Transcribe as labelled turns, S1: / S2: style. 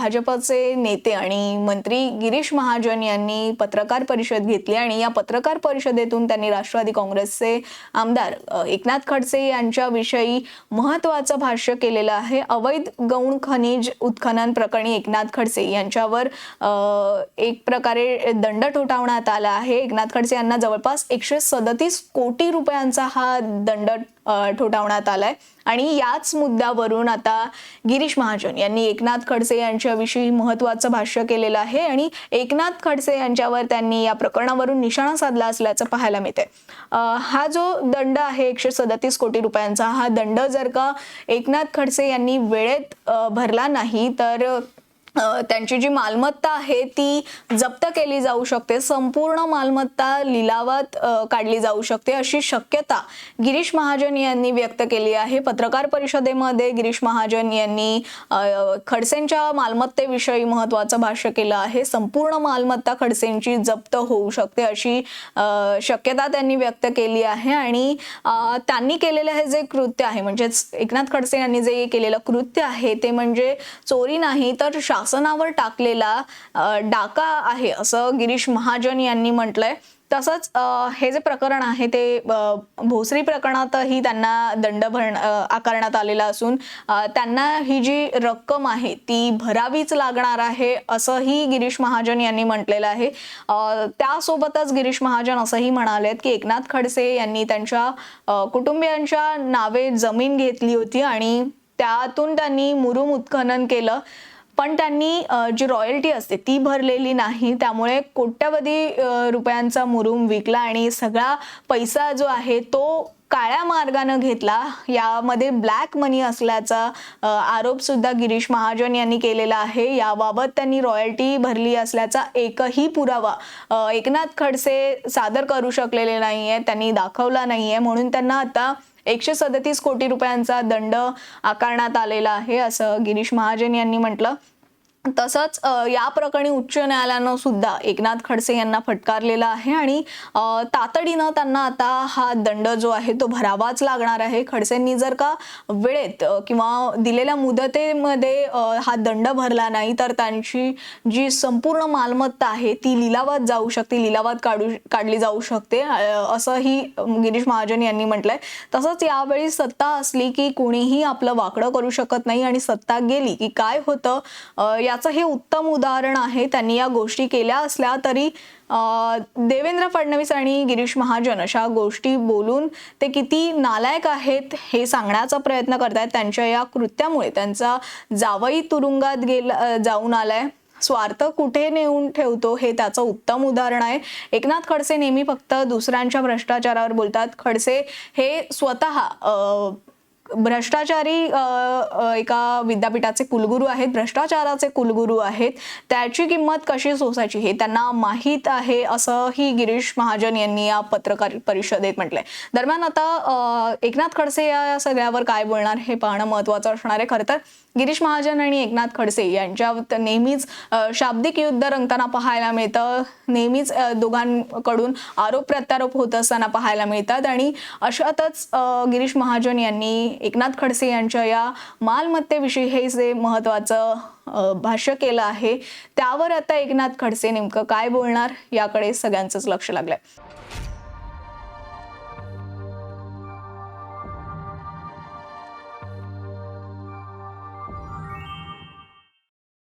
S1: भाजपचे नेते आणि मंत्री गिरीश महाजन यांनी पत्रकार परिषद घेतली आणि या पत्रकार परिषदेतून त्यांनी राष्ट्रवादी काँग्रेसचे आमदार एकनाथ खडसे यांच्याविषयी महत्वाचं भाष्य केलेलं आहे. अवैध गौण खनिज उत्खनन प्रकरणी एकनाथ खडसे यांच्यावर एक प्रकारे दंड ठोठावण्यात आला आहे. एकनाथ खडसे यांना जवळपास एकशे सदतीस कोटी रुपयांचा हा दंड ठोठावण्यात आलाय. आणि याच मुद्द्यावरून आता गिरीश महाजन यांनी एकनाथ खडसे यांच्याविषयी महत्वाचं भाष्य केलेलं आहे आणि एकनाथ खडसे यांच्यावर त्यांनी या प्रकरणावरून निशाणा साधला असल्याचं पाहायला मिळते हा जो दंड आहे एकशे सदतीस कोटी रुपयांचा हा दंड जर का एकनाथ खडसे यांनी वेळेत भरला नाही तर त्यांची जी मालमत्ता आहे ती जप्त केली जाऊ शकते. संपूर्ण मालमत्ता लिलावात काढली जाऊ शकते अशी शक्यता गिरीश महाजन यांनी व्यक्त केली आहे. पत्रकार परिषदेमध्ये गिरीश महाजन यांनी खडसेंच्या मालमत्तेविषयी महत्वाचं भाष्य केलं आहे. संपूर्ण मालमत्ता खडसेंची जप्त होऊ शकते अशी शक्यता त्यांनी व्यक्त केली आहे. आणि त्यांनी केलेलं हे जे कृत्य आहे म्हणजेच एकनाथ खडसे यांनी जे केलेलं कृत्य आहे ते म्हणजे चोरी नाही तर शासनावर टाकलेला डाका आहे असं गिरीश महाजन यांनी म्हटलंय. तसंच हे जे प्रकरण आहे ते भोसरी प्रकरणातही त्यांना दंड भरण आकारण्यात आलेला असून त्यांना ही जी रक्कम आहे ती भरावीच लागणार आहे असंही गिरीश महाजन यांनी म्हटलेलं आहे. त्यासोबतच गिरीश महाजन असंही म्हणालेत की एकनाथ खडसे यांनी त्यांच्या कुटुंबियांच्या नावे जमीन घेतली होती आणि त्यातून त्यांनी मुरुम उत्खनन केलं. पण त्यांनी जी रॉयल्टी असते ती भरलेली नाही. त्यामुळे कोट्यवधी रुपयांचा मुरुम विकला आणि सगळा पैसा जो आहे तो काळ्या मार्गानं घेतला. यामध्ये ब्लॅक मनी असल्याचा आरोपसुद्धा गिरीश महाजन यांनी केलेला आहे. याबाबत त्यांनी रॉयल्टी भरली असल्याचा एकही पुरावा एकनाथ खडसे सादर करू शकलेले नाही आहे त्यांनी दाखवला नाही आहे म्हणून त्यांना आता एकशे सदतीस कोटी रुपयांचा दंड आकारण्यात आलेला आहे असं गिरीश महाजन यांनी म्हटलं. तसंच या प्रकरणी उच्च न्यायालयानं सुद्धा एकनाथ खडसे यांना फटकारलेला आहे आणि तातडीनं त्यांना आता हा दंड जो आहे तो भरावाच लागणार आहे. खडसेंनी जर का वेळेत किंवा दिलेल्या मुदतेमध्ये हा दंड भरला नाही तर त्यांची जी संपूर्ण मालमत्ता आहे ती लिलावात जाऊ शकते लिलावात काढू काढली जाऊ शकते असंही गिरीश महाजन यांनी म्हटलंय. तसंच यावेळी सत्ता असली की कोणीही आपलं वाकडं करू शकत नाही आणि सत्ता गेली की काय होतं याचं हे उत्तम उदाहरण आहे. त्यांनी या गोष्टी केल्या असल्या तरी देवेंद्र फडणवीस आणि गिरीश महाजन अशा गोष्टी बोलून ते किती नालायक आहेत हे सांगण्याचा प्रयत्न करतायत. त्यांच्या या कृत्यामुळे त्यांचा जावई तुरुंगात गेला जाऊन आलाय. स्वार्थ कुठे नेऊन ठेवतो हे त्याचं उत्तम उदाहरण आहे. एकनाथ खडसे नेहमी फक्त दुसऱ्यांच्या भ्रष्टाचारावर बोलतात. खडसे हे स्वतः भ्रष्टाचारी एका विद्यापीठाचे कुलगुरू आहेत भ्रष्टाचाराचे कुलगुरू आहेत त्याची किंमत कशी सोसायची हे त्यांना माहीत आहे असंही गिरीश महाजन यांनी या पत्रकार परिषदेत म्हटलंय. दरम्यान आता एकनाथ खडसे या सगळ्यावर काय बोलणार हे पाहणं महत्वाचं असणार आहे. खरं तर गिरीश महाजन आणि एकनाथ खडसे यांच्यात नेहमीच शाब्दिक युद्ध रंगताना पाहायला मिळतं. नेहमीच दोघांकडून आरोप प्रत्यारोप होत असताना पाहायला मिळतात. आणि अशातच गिरीश महाजन यांनी एकनाथ खडसे यांच्या या मालमत्तेविषयी हे जे महत्वाचं भाष्य केलं आहे त्यावर आता एकनाथ खडसे नेमकं काय बोलणार याकडे सगळ्यांचंच लक्ष लागलंय.